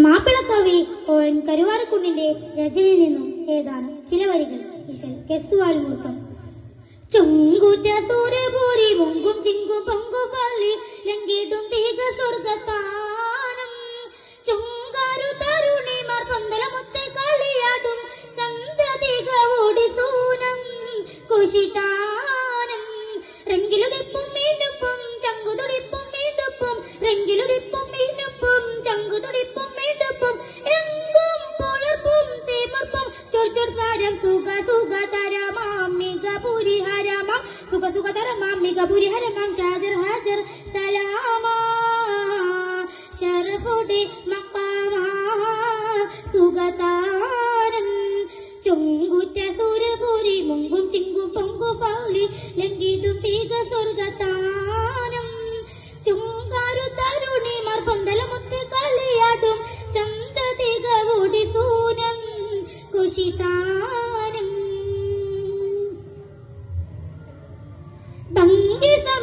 മാപ്പിളക്കവി O N കരുവാരക്കുണ്ടിന്റെ രചനയിൽ നിന്നും ഏതാനും ചില വരികൾ? വിഷൽ ഓടി സൂനം കുശിതാനം ചങ്കുതുടിപ്പും മിടുപ്പും എങ്കും പുളർപ്പും തീമർപ്പും. ചൊർ സാരം സുഖ സുഖ തരമാം മിക പുരിഹരമാം. സുഖ സുഖ തരമാം മിക പുരിഹരമാം. ഷാജർ ഹാജർ സലാമാ. ഷറഫുടെ സുഖതാരം ചുങ്കുറ്റ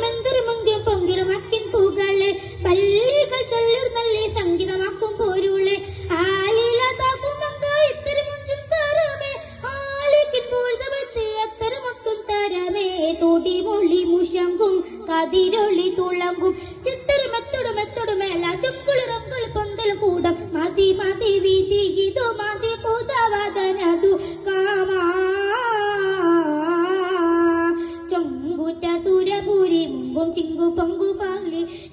ഭംഗിതമെന്തൊരു മുങ്കും പൊങ്കിടുമക്കിൻ പൂകളെ പല്ലികൾ ചൊല്ലുന്നല്ലേ സംഗീതമാക്കും പോരുളെ. ഇത്തിരി കതിരൊള്ളി തുളങ്കും. ചിത്തരും മെത്തൊടു മേള ചുങ്കുളിറങ്കുൾ പൊന്തൽ കൂടം. മതി മതി വിധി ചിങ്കും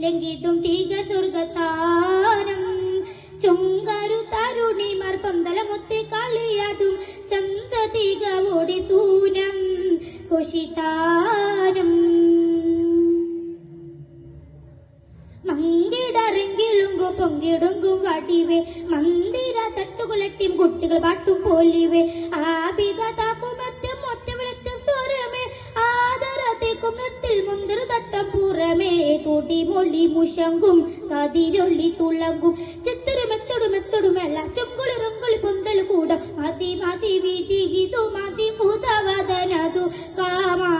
ലംഘിതും തീക സ്വർഗത്താരം ചൊങ്കരു തരുണി മർപ്പം തലമൊത്തി കളിയാടും ചന്ത തീക ഓടി സൂനം കുശിതാനം. മങ്കിടറെങ്കിലുങ്കു പൊങ്കിടുങ്കും വടിവേ മന്ദിര തട്ടുകുലട്ടിയും കുട്ടികൾ പാട്ടും പോലിവേ ആപിക താക്കുമറ്റും പുറമേ തൊടി മൊള്ളി മുശങ്കും കതിരൊള്ളി തുളങ്കും. ചിത്തിരു മെത്തൊടു മെത്തൊടു മെള്ള ചൊങ്കുളിറങ്കുളി പൊന്തൽ കൂടം. മതി മതി വിധി ഇതു മതി കുതവദനതു കാമാ.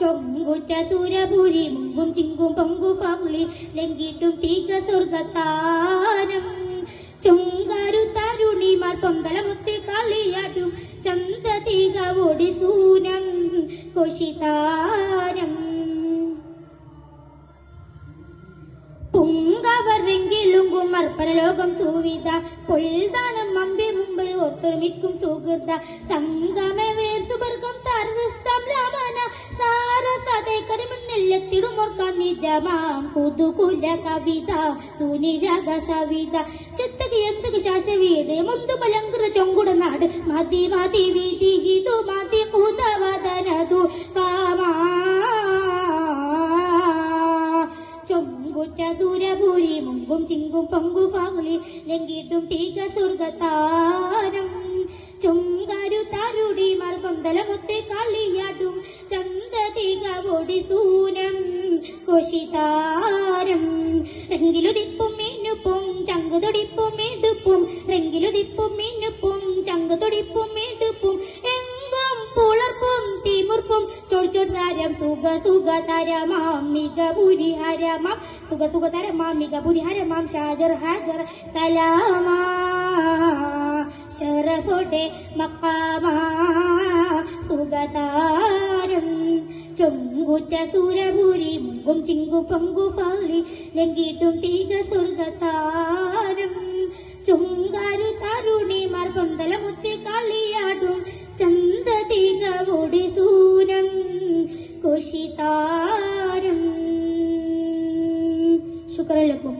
ചൊങ്കുറ്റ സൂരപുരി മുങ്കും ചിങ്കും പൊങ്കു പകുളി ലങ്കിട്ടും തീക സ്വർഗത്താനം. ചൊങ്കാരു തരുണിമാർ പൊങ്കലമുത്തി കളിയാട്ടും ചന്ത തീക ഓടി സൂനം കുമർ പരലോകം സൂവിത പൊൽദാനം മമ്പി മുമ്പിൽ ഓർത്തൊരുമിക്കും സുഹൃത. സംഗമവേർ സുവർഗം താരസ്തം രാമന. ചിത്തകി എന്തുക ശാശവീട് മുന്തുമലങ്കൃത ചൊങ്കുട നാട്. മതി മതി വീതി ഇതു മതി കൂതവദനതു കാമാ. ചൊങ്കുറ്റ സൂരപൂരി മുമ്പും ചിങ്കും പൊങ്കു ഫാഗുലി ലംഘിട്ടും തീക സ്വർഗത്താനം ചൊങ്കരു തരുടി മർപ്പന്തലമൊത്തെ കളിയാടും. ചന്ത തീക ഓടി സൂനം കൊശിതാരം. റെങ്കിലുതിപ്പും മീനുപ്പും ചങ്കുതൊടിപ്പും മേടുപ്പും റെങ്കിലുതിപ്പും മീനുപ്പും ചങ്കുതൊടിപ്പും മേടുപ്പും എങ്കും പുളർപ്പും തിമുർപ്പും. ചൊടിച്ചൊടാരം സുഖ സുഖ തരമാം മിക പുരിഹരമാം. സുഖ സുഖ തരമാം മിക പുരിഹരമാം. ഷാജർ ഹാജർ സലാമാ ഷറഫോടെ മക്കാമാ സുഖതാരം ചൊങ്കുറ്റ സൂരപൂരി മുങ്കും ചിങ്കും പങ്കു പാലി ലങ്കിട്ടും തീക സ്വർഗതാരം ചുങ്കാരു തരുണിമാർ കൊന്തലമുത്തി കളിയാടും ചന്തതിക ഓടി സൂനം കുശിതാരം. ശുക്രലക്കും